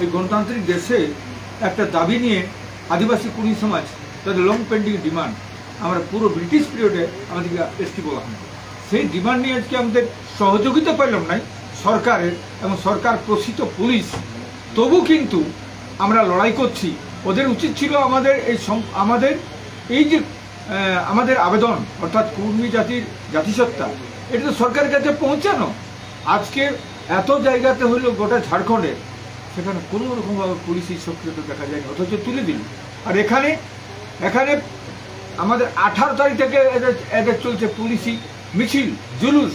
এই গণতান্ত্রিক দেশে একটা দাবি নিয়ে আদিবাসী কুড়ি সমাজ তাদের লং পেন্ডিং ডিমান্ড আমরা পুরো ব্রিটিশ পিরিয়ডে আমাদেরকে এসটি বলা হয় সেই ডিমান্ড নিয়ে আজকে আমাদের সহযোগিতা পাইলাম নাই সরকারের এবং সরকার প্রসিত পুলিশ। তবু কিন্তু আমরা লড়াই করছি। ওদের উচিত ছিল আমাদের এই আমাদের এই যে আমাদের আবেদন, অর্থাৎ কুর্মী জাতির জাতিসত্তা, এটা তো সরকারের কাছে পৌঁছানো। আজকে এত জায়গাতে হইল গোটা ঝাড়খণ্ডে। সেখানে কোনো রকমভাবে পুলিশি সক্রিয়তা দেখা যায়নি, অথচ তুলে দিল। আর এখানে এখানে আমাদের আঠারো তারিখ থেকে এদের এদের চলছে পুলিশি মিছিল, জুলুস,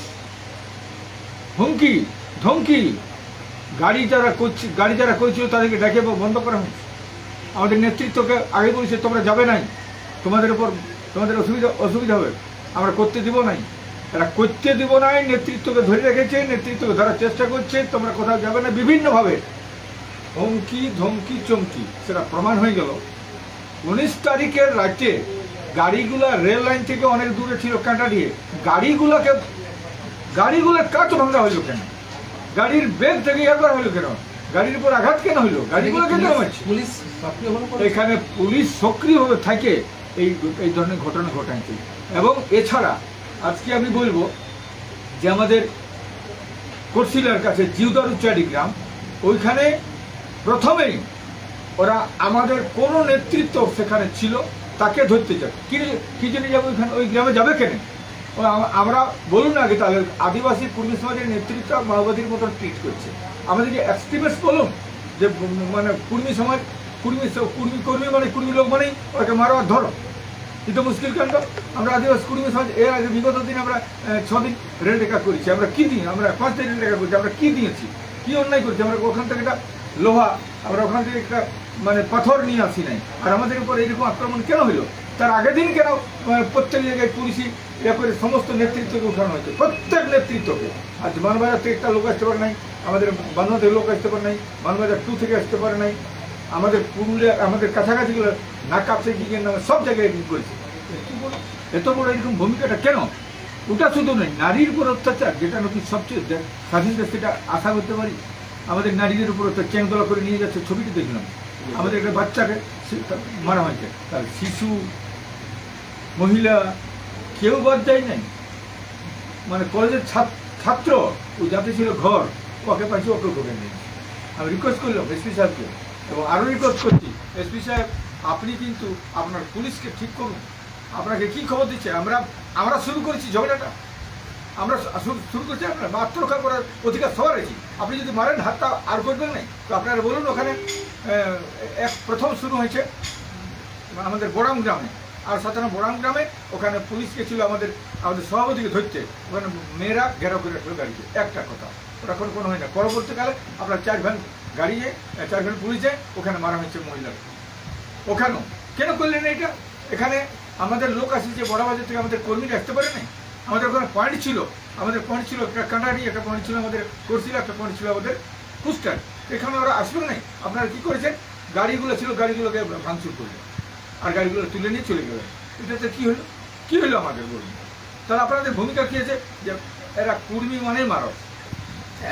হুমকি, ধমকি। গাড়ি যারা করছে, গাড়ি যারা করেছিল তাদেরকে ডেকে বন্ধ করা হয়েছে। আমাদের নেতৃত্বকে আগে বলেছে, তোমরা যাবে নাই। তোমাদের উপর, তোমাদের অসুবিধা অসুবিধা হবে। আমরা করতে দিব নাই। এরা করতে দিব নাই, নেতৃত্বকে ধরে রেখেছে, নেতৃত্বকে ধরার চেষ্টা করছে, তোমরা কোথাও যাবে না। বিভিন্নভাবে হুমকি ধমকি চমকি। সেটা প্রমাণ হয়ে গেল। উনিশ তারিখের রাতে গাড়িগুলা রেল লাইন থেকে অনেক দূরে ছিল কাঁটাডিয়ে গাড়িগুলোকে গাড়িগুলোর কাঠ ভাঙা হইল কেন? গাড়ির বেগ থেকে একবার হইল কেন? গাড়ির উপর আঘাত কেন হইল? গাড়িগুলো কেন হচ্ছে পুলিশ এখানে পুলিশ সক্রিয়ভাবে থাকে এই এই ধরনের ঘটনা ঘটাইতে। এবং এছাড়া আজকে আমি বলব যে আমাদের কোটশিলার কাছে জিউদারু চারি গ্রাম ওইখানে প্রথমেই ওরা আমাদের কোনো নেতৃত্ব সেখানে ছিল তাকে ধরতে চায় কি জন্য যাবে ওইখানে ওই গ্রামে যাবে কেন? আমরা বলুন আগে তাহলে আদিবাসী কুর্মী সমাজের নেতৃত্ব মাওবাদীর মতন ট্রিট করছে। আমাদের যে এক্সট্রিমিস্ট বলুন যে মানে কুর্মী সমাজ কুর্মী কুর্মী কর্মী মানে কুর্মী লোক মানেই ওকে মারো আর ধরো কিন্তু মুশকিল কাণ্ড। আমরা আদিবাসী কুর্মী সমাজ এর আগে বিগত দিন আমরা আহ, ছ দিন রেল টেকা করেছি। আমরা কি দিই আমরা পাঁচ দিন রেল রেখা করেছি। আমরা কি দিয়েছি? কি অন্যায় করছি? আমরা ওখান থেকে একটা লোহা, আমরা ওখান থেকে একটা মানে পাথর নিয়ে আসি নাই। আর আমাদের উপর এইরকম আক্রমণ কেন হলো? তার আগের দিন কেন প্রত্যেক জায়গায় পুলিশি করে সমস্ত নেতৃত্বকে উঠানো হয়েছে? প্রত্যেক নেতৃত্বকে। আজ মানবাজার থেকে একটা লোক আসতে পারে নাই, আমাদের বান্ধবের লোক আসতে পারে নাই মানবাজার টু থেকে আসতে পারে নাই। আমাদের পুরুলিয়া, আমাদের কাছাকাছিগুলো নাকাপসে গিয়ে নামে সব জায়গায় কি করেছে। এত বড় এরকম ভূমিকাটা কেন? ওটা শুধু নয়, নারীর উপর অত্যাচার, যেটা নাকি সবচেয়ে স্বাধীন দেশ থেকে আশা করতে পারি। আমাদের নারীদের উপর অত্যাচার চেংদোলা করে নিয়ে যাচ্ছে ছবিটি দেখলাম। আমাদের একটা বাচ্চাকে মারা হয়েছে। তার শিশু, মহিলা, কেউ বাদ যায় নাই। মানে কলেজের ছাত্র, ও যাতে ছিল ঘর, ওকে পাইছে, ওকে করে নিয়ে আমি রিকোয়েস্ট করলাম এসপি সাহেবকে এবং আরও রিকোয়েস্ট করছি এসপি সাহেব আপনি কিন্তু আপনার পুলিশকে ঠিক করুন। আপনাকে কি খবর দিচ্ছে? আমরা আমরা শুরু করেছি ঝগড়াটা। আমরা শুরু করছি আপনার আত্মরক্ষা করার অধিকার সবার আছে আপনি যদি মারেন, হাতটা আর করবেন নাই তো আপনারা বলুন ওখানে এক প্রথম শুরু হয়েছে আমাদের বোরাম গ্রামে। আর সাধারণ বোরাম গ্রামে ওখানে পুলিশ গেছিল আমাদের আমাদের সভাপতিকে ধরতে। ওখানে মেয়েরা ঘেরাও করে রাখল গাড়িতে। একটা কথা, ওটা কোনো কোনো হয় না। পরবর্তীকালে আপনার চার ভ্যান গাড়িয়ে, চার ভ্যান পুলিশে ওখানে মারা হয়েছে মহিলাকে ওখানেও। কেন করলেন এটা? এখানে আমাদের লোক আছে যে বড়বাজার থেকে আমাদের কর্মীরা আসতে পারে না আমাদের ওখানে পয়েন্ট ছিল। আমাদের পয়েন্ট ছিল একটা কান্ডারি একটা পয়েন্ট ছিল আমাদের করছিল একটা পয়েন্ট ছিল আমাদের কুস্টার এখানে ওরা আসবে নাই? আপনারা কি করেছেন? গাড়িগুলো ছিল গাড়িগুলোকে ভাঙচুর করলেন। আর গাড়িগুলো তুলে নিয়ে চলে গেলেন। এটাতে কী হলো? কী হলো আমাদের বলুন। তাহলে আপনাদের ভূমিকা কি আছে? যে এরা কুর্মী মানে মারক।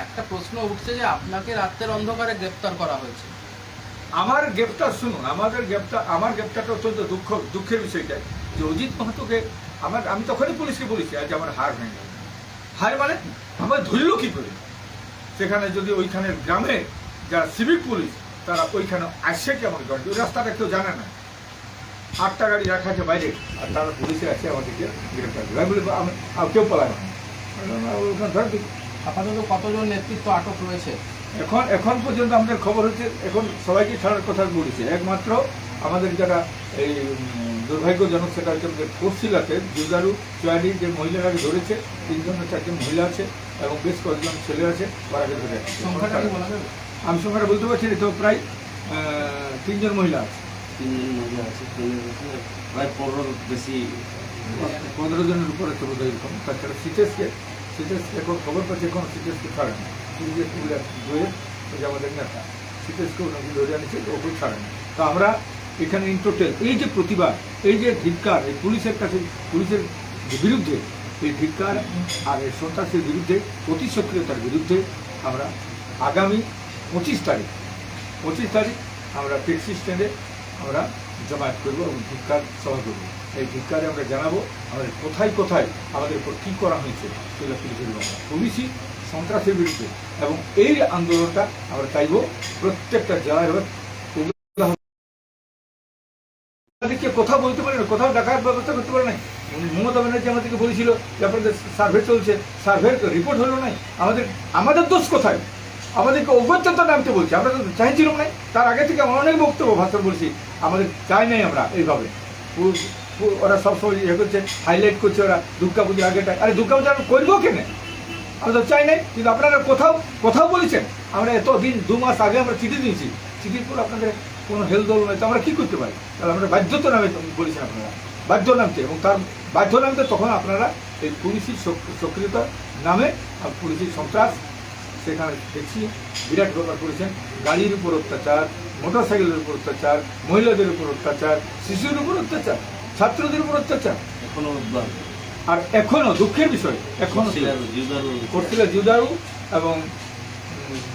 একটা প্রশ্ন উঠছে যে আপনাকে রাতের অন্ধকারে গ্রেপ্তার করা হয়েছে। আমার গ্রেপ্তার শুনুন আমাদের গ্রেপ্তার আমার গ্রেপ্তারটা অত্যন্ত দুঃখ দুঃখের বিষয়টা যে অজিত মাহাতোকে আমার আমি তখনই পুলিশকে বলেছি আজ আমার হার ভেঙে। হার মানে আমার ধরল কি করে? সেখানে যদি ওইখানে গ্রামে যারা সিভিক পুলিশ তারা ওইখানে আসছে কি আমাকে ধরে ওই রাস্তাটা কেউ জানে না। আটটা গাড়ি রাখা আছে বাইরে আর তারা পুলিশে আছে আমাদেরকে গ্রেপ্তার করে। আমি বলি আমি আর কেউ পালায় না। ওইখানে ধর আপাতত কতজন নেতৃত্ব আটক রয়েছে? এখন এখন পর্যন্ত আমাদের খবর হচ্ছে এখন সবাইকে ছাড়ার কথা বলেছে। একমাত্র আমাদের যারা এই দুর্ভাগ্যজনক সেটা হচ্ছে আমাদের কোর্সিলাতে জুদারু চুয়ানি যে মহিলারাকে ধরেছে তিনজন না চারজন মহিলা আছে এবং বেশ কয়েকজন ছেলে আছে ওরাকে ধরে সংখ্যাটা কি বলা যাবে? আমি সংখ্যাটা বলতে পারছি তো প্রায় তিনজন মহিলা আছে। তিনজন মহিলা আছে প্রায় পনেরো বেশি। পনেরো জনের উপরে তো বোধ হয় এরকম। তাছাড়া সিটেসকে সিটেস এখন খবর পাচ্ছি এখন সিটেসকে ছাড়ে না পুলিশ ধরে যে আমাদের নেতা সিটেসকে ওনাকে ধরে আনিছে ওকে ছাড়ে না তো আমরা এখানে ইন টোটাল এই যে প্রতিবাদ, এই যে ধিক্কার, এই পুলিশের কাছে, পুলিশের বিরুদ্ধে, এই ধিক্কার আর এই সন্ত্রাসের বিরুদ্ধে অতি সক্রিয়তার বিরুদ্ধে আমরা আগামী পঁচিশ তারিখ পঁচিশ তারিখ আমরা ট্যাক্সি স্ট্যান্ডে আমরা জমায়েত করব এবং ধিক্কার সভা করব এই ধিক্কারে আমরা জানাব আমাদের কোথায় কোথায়, আমাদের উপর কী করা হয়েছে, সেগুলো পুলিশের পুলিশই সন্ত্রাসের বিরুদ্ধে এবং এই আন্দোলনটা আমরা চাইব প্রত্যেকটা জেলায়। আমাদেরকে কথা বলতে পারে না? কোথাও ডাকার ব্যবস্থা করতে পারে নাই? মমতা ব্যানার্জি আমাদেরকে বলেছিল যে আপনাদের সার্ভে চলছে। সার্ভের রিপোর্ট হলো নাই। আমাদের আমাদের দোষ কোথায়? আমাদেরকে অগত্যতা নামতে বলছে। আমরা তো চাইছিলাম নাই। তার আগে থেকে অনেক বক্তব্য ভাষণ বলছি। আমাদের চাই নাই আমরা এইভাবে। ওরা সবসময় ইয়ে করছে হাইলাইট করছে ওরা। দুর্গা পুজোর আগেটা আরে দুর্গা পুজো আমরা করব কেন? আমরা তো চাই নাই। কিন্তু আপনারা কোথাও কোথাও বলেছেন। আমরা এত দিন দু মাস আগে আমরা চিঠি দিয়েছি। চিঠির পর আপনাদের কোনো হেলদোল নয় তো আমরা কী করতে পারি? তাহলে আমরা বাধ্যতা নামে বলেছেন আপনারা। বাধ্য নামতে এবং তার বাধ্য নামতে তখন আপনারা এই পুলিশি সক- সক্রিয়তার নামে আর পুলিশি সন্ত্রাস সেখানে দেখছি বিরাট ব্যাপার করেছেন। গাড়ির উপর অত্যাচার মোটর সাইকেলের উপর অত্যাচার মহিলাদের উপর অত্যাচার শিশুর উপর অত্যাচার ছাত্রদের উপর অত্যাচার। এখনও আর এখনও দুঃখের বিষয় এখনও করছিল জিউদারু এবং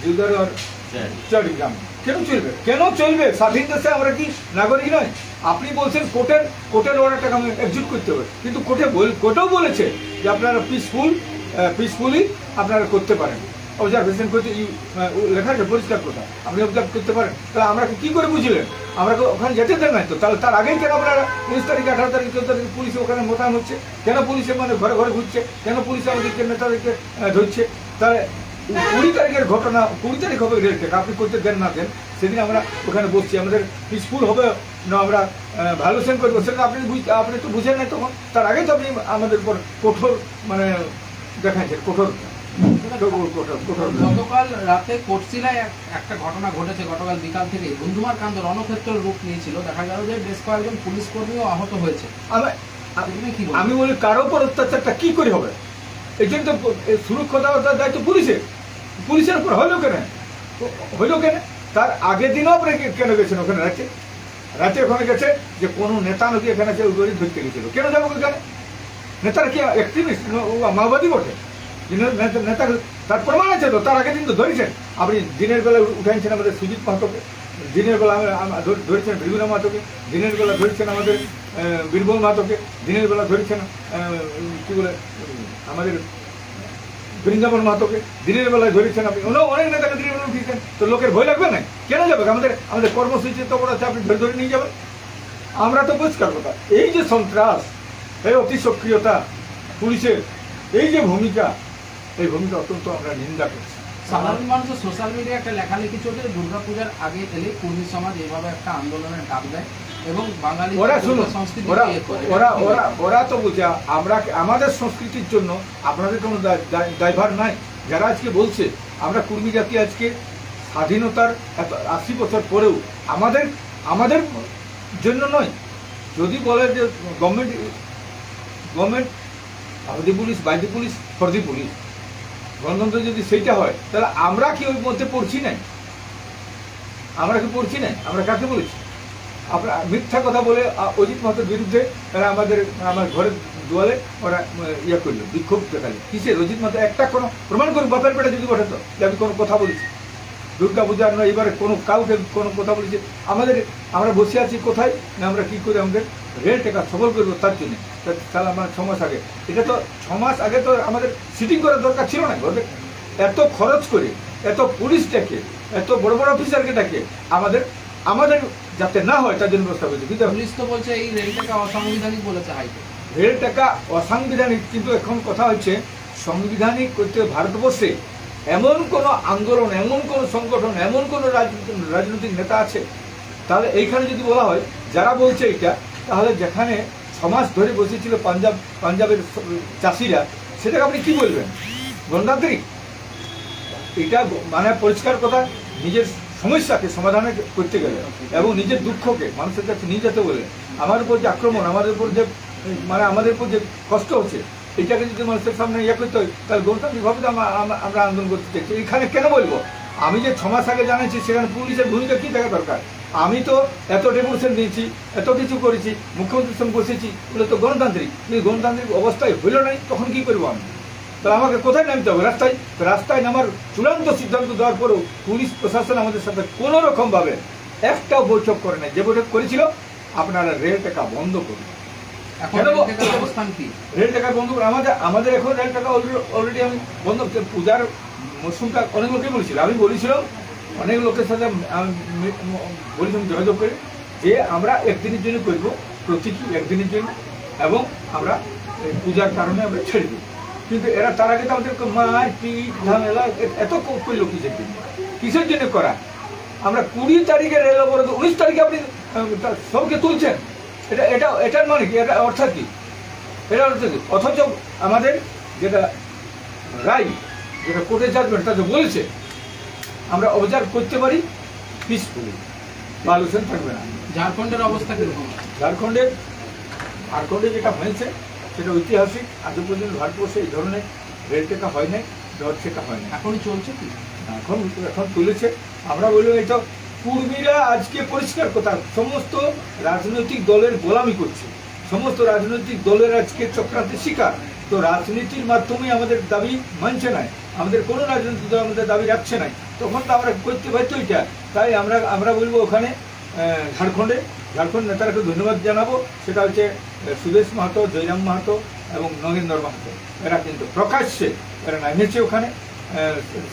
জিউদারু আর চাই। চট্টগ্রাম কেন চলবে? কেন চলবে? স্বাধীন দেশে আমরা কি নাগরিক নয়? আপনি বলছেন কোর্টের কোর্টের অর্ডারটাকে আমি একজুট করতে হবে। কিন্তু কোর্টে কোর্টেও বলেছে যে আপনারা পিসফুল পিসফুলি আপনারা করতে পারেন। অবজারভেশন করতে লেখা আছে পরিষ্কার কথা। আপনি অবজার্ভ করতে পারেন। তাহলে আমরা কি করে বুঝলেন? আমরা ওখানে যেতে দেন নাই তো? তাহলে তার আগেই কেন আপনারা উনিশ তারিখ, আঠারো তারিখ, চোদ্দ তারিখ পুলিশ ওখানে মোতায়েন হচ্ছে? কেন পুলিশের মানে ঘরে ঘরে ঘুরছে? কেন পুলিশ আমাদেরকে, নেতাদেরকে ধরছে? তাহলে কুড়ি তারিখের ঘটনা কুড়ি তারিখ হবে রেল টেক আপনি করতে দেন না দেন সেদিন আমরা ওখানে বসছি আমাদের পিসফুল হবে না আমরা ভ্যালুয়েশন করব সেটা আপনি বুঝ আপনি তো বুঝেন নাই তখন তার আগে তো আপনি আমাদের উপর কঠোর মানে দেখাচ্ছেন কঠোর। গতকাল রাতে কোটশিলায় একটা ঘটনা ঘটেছে গতকাল বিকাল থেকে বন্ধুমার কাণ্ড রণক্ষেত্র রূপ নিয়েছিল। দেখা গেল যে বেশ কয়েকজন পুলিশ কর্মীও আহত হয়েছে। আমি বলি কারও উপর অত্যাচারটা কি করে হবে? এই জন্য তো সুরক্ষা দেওয়ার দায়িত্ব পুলিশের। পুলিশের উপর হইল কেন? হইল কেন? তার আগের দিনও কেন গেছেন ওখানে রাতে? রাতে ওখানে গেছে যে কোনো নেতা নাকি এখানে আছে ওই ধরতে গেছিল। কেন যাব ওখানে? নেতারা কি অ্যাক্টিভিস্ট মাওবাদী বটে। নেতা- তার প্রমাণ আছে তো, তার আগের দিন তো ধরেছেন। আপনি দিনের বেলা উঠাইছেন আমাদের সুজিত মাহাতোকে। দিনের বেলা ধরেছেন ভিগুনা মাহাতোকে। দিনের বেলা ধরেছেন আমাদের বীরবল মাহাতোকে। দিনের বেলা ধরেছেন কি বলে, আমাদের বৃন্দাবন মাহাতোকে দিনের বেলায় ধরেছেন আপনি। অন্য অনেক নেতাকে দিনের বেলা উঠিয়েছেন। তো লোকের ভয় লাগবে না? কেন যাবে? আমাদের আমাদের কর্মসূচি তো আছে আপনি ধরে ধরে নিয়ে যাবেন আমরা তো পরিষ্কার কথা। এই যে সন্ত্রাস, এই অতি সক্রিয়তা পুলিশের, এই যে ভূমিকা, এই ভূমিকা অত্যন্ত আমরা নিন্দা করছি। সাধারণ মানুষের সোশ্যাল মিডিয়ায় একটা লেখালেখি চলছে দুর্গাপূজার আগে এলে কুর্মী সমাজ এইভাবে একটা আন্দোলনের ডাক দেয়। এবং বাঙালি ওরা শুনুন সংস্কৃতি ওরা ইয়ে ওরা ওরা ওরা তো বুঝে আমরা আমাদের সংস্কৃতির জন্য আপনাদের কোনো দায়ভার নাই। যারা আজকে বলছে আমরা কুর্মী জাতি আজকে স্বাধীনতার এত আশি বছর পরেও আমাদের আমাদের জন্য নয়। যদি বলে যে government government the police by the police for the police গণতন্ত্র যদি সেইটা হয় তাহলে আমরা কি ওই মধ্যে পড়ছি না আমরা কি পড়ছি না আমরা কাকে বলেছি? আমরা মিথ্যা কথা বলে অজিত মাহাতোর বিরুদ্ধে তারা আমাদের, আমার ঘরের দুয়ারে ওরা ইয়ে করল, বিক্ষোভ দেখাল। কিসের? অজিত মাহাতো একটা কোনো প্রমাণ করুক, বাপের পেটে যদি বসে তো, যে আমি কোনো কথা বলেছি। দুর্গা পূজা আমরা এবারে কোনো কাউকে কোনো কথা বলেছি। আমাদের, আমরা বসে আছি কোথায়? না, আমরা কী করে আমাদের রেল টাকা সবল করব তার জন্যে? তাহলে আমার ছ মাস আগে। এটা তো ছ মাস আগে তো আমাদের সিটিং করার দরকার ছিল না ওদের এত খরচ করে, এত পুলিশ ডেকে, এত বড় বড় অফিসারকে ডাকে, আমাদের আমাদের যাতে না হয় তার জন্য ব্যবস্থা করেছে কিন্তু পুলিশ তো বলছে এই রেলটাকে অসাংবিধানিক বলেছে হাইকোর্ট। রেল টাকা অসাংবিধানিক কিন্তু এখন কথা হচ্ছে সাংবিধানিক করতে ভারতবর্ষে এমন কোনো আন্দোলন এমন কোনো সংগঠন এমন কোনো রাজনীতি- রাজনৈতিক নেতা আছে? তাহলে এইখানে যদি বলা হয় যারা বলছে এটা তাহলে যেখানে সমাজ ধরে বসেছিল পাঞ্জাব পাঞ্জাবের চাষিরা সেটাকে আপনি কি বলবেন? গণতান্ত্রিক এটা মানে পরিষ্কার কথা নিজের সমস্যাকে সমাধান করতে গেলে এবং নিজের দুঃখকে, মানুষের কাছে নিয়ে যেতে বলে আমার উপর যে আক্রমণ আমাদের উপর যে মানে আমাদের উপর যে কষ্ট হচ্ছে, এটাকে যদি মানুষের সামনে ইয়ে করতে হয়, তাহলে গণতান্ত্রিকভাবে তো আমরা আন্দোলন করতে চাইছি এখানে কেন বলব? আমি যে ছ মাস আগে জানাচ্ছি সেখানে পুলিশের ভূমিকা কী দেখা দরকার? আমি তো এত ডেপুটেশন দিয়েছি এত কিছু করেছি, মুখ্যমন্ত্রীর সঙ্গে বসেছি বলে তো গণতান্ত্রিক। কিন্তু গণতান্ত্রিক অবস্থায় হইল নাই, তখন কি করব আমি? তাহলে আমাকে কোথায় নামতে হবে? রাস্তায় রাস্তায় নামার চূড়ান্ত সিদ্ধান্ত দেওয়ার পরেও পুলিশ প্রশাসন আমাদের সাথে কোনো রকমভাবে একটাও বৈঠক করে নাই। যে বৈঠক করেছিল আপনারা রেল টাকা বন্ধ করুন। এখন রেল কি? রেল টাকা বন্ধ করে আমাদের আমাদের এখন রেল টাকা অলরেডি আমি বন্ধ পূজার মরশুমটা অনেক লোকে বলেছিল। আমি বলেছিলাম অনেক লোকের সাথে বলেছিলাম যোগাযোগ করে যে আমরা একদিনের জন্য করব প্রতীকী একদিনের জন্য এবং আমরা এই পূজার কারণে আমরা ছেড়ে দিই কিন্তু এরা তার আগে তো আমাদের মার পিঠ ঝামেলা এত ক- করল কিসের জন্য? কিসের জন্য করা? আমরা কুড়ি তারিখে রেল অবরোধ উনিশ তারিখে আপনি সবকে তুলছেন। এটা এটা এটার মানে কি? এটা অর্থাৎ কি? এটা অর্থ কি? অথচ আমাদের যেটা রায় যেটা কোর্টের জাজমেন্ট তাতে বলেছে আমরা অবজার্ভ করতে পারি পিসফুলি পালুশন থাকবে না। ঝাড়খণ্ডের অবস্থা কীরকম? ঝাড়খণ্ডের ঝাড়খণ্ডে যেটা হয়েছে সেটা ঐতিহাসিক আজ পর্যন্ত ভারতবর্ষে এই ধরনের রেল টেকা হয় নাই ডট সেটা হয় না এখনই চলছে কি? এখন এখন তুলেছে। আমরা বলব এটা পূর্বীরা আজকে পরিষ্কার কথা সমস্ত রাজনৈতিক দলের গোলামি করছে। সমস্ত রাজনৈতিক দলের আজকে চক্রান্তের শিকার। তো রাজনীতির মাধ্যমে আমাদের দাবি মানছে নাই। আমাদের কোনো রাজনৈতিক দল আমাদের দাবি রাখছে নাই। তখন তো আমরা করতে পারতো এটা। তাই আমরা আমরা বলব ওখানে ঝাড়খণ্ডে ঝাড়খণ্ড নেতারাকে ধন্যবাদ জানাব। সেটা হচ্ছে সুদেশ মাহাতো, জয়রাম মাহাতো এবং নগেন্দ্র মাহাতো। এরা কিন্তু প্রকাশ্যে এরা নেমেছে ওখানে।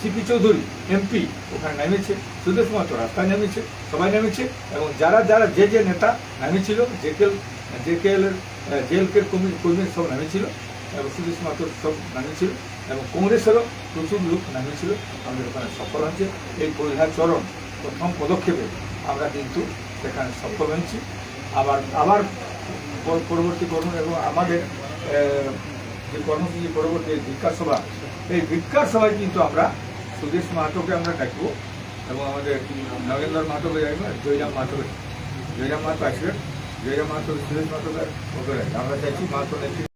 সিপি চৌধুরী, এমপি ওখানে নেমেছে, সুদেশ মাহাতো রাস্তায় নেমেছে, সবাই নেমেছে এবং যারা যারা, যে যে নেতা নেমেছিল জেকেল জেকেএল জেলকের কর্মী কর্মী সব নেমেছিল এবং সুদেশ মাহাতোর সব নামিয়েছিল এবং কংগ্রেসেরও প্রচুর লোক নামিয়েছিল আমাদের ওখানে সফল হয়েছে। এই চরণ প্রথম পদক্ষেপে আমরা কিন্তু সেখানে সফল হয়েছি। আবার আবার পরবর্তী কর্ম এবং আমাদের যে কর্মসূচি পরবর্তী ভিক্ষা সভা, এই ভিক্ষার সভায় কিন্তু আমরা সুদেশ মাহাতোকে আমরা ডাকবো এবং আমাদের নগেন্দ্র মাহাতোকে ডাকবো জয়রাম মাহাতোকে। জয়রাম মাহাতো আসবেন। জয়রাম মাহাতো, সুদেশ মাহাতোকে আমরা চাইছি মাহাতো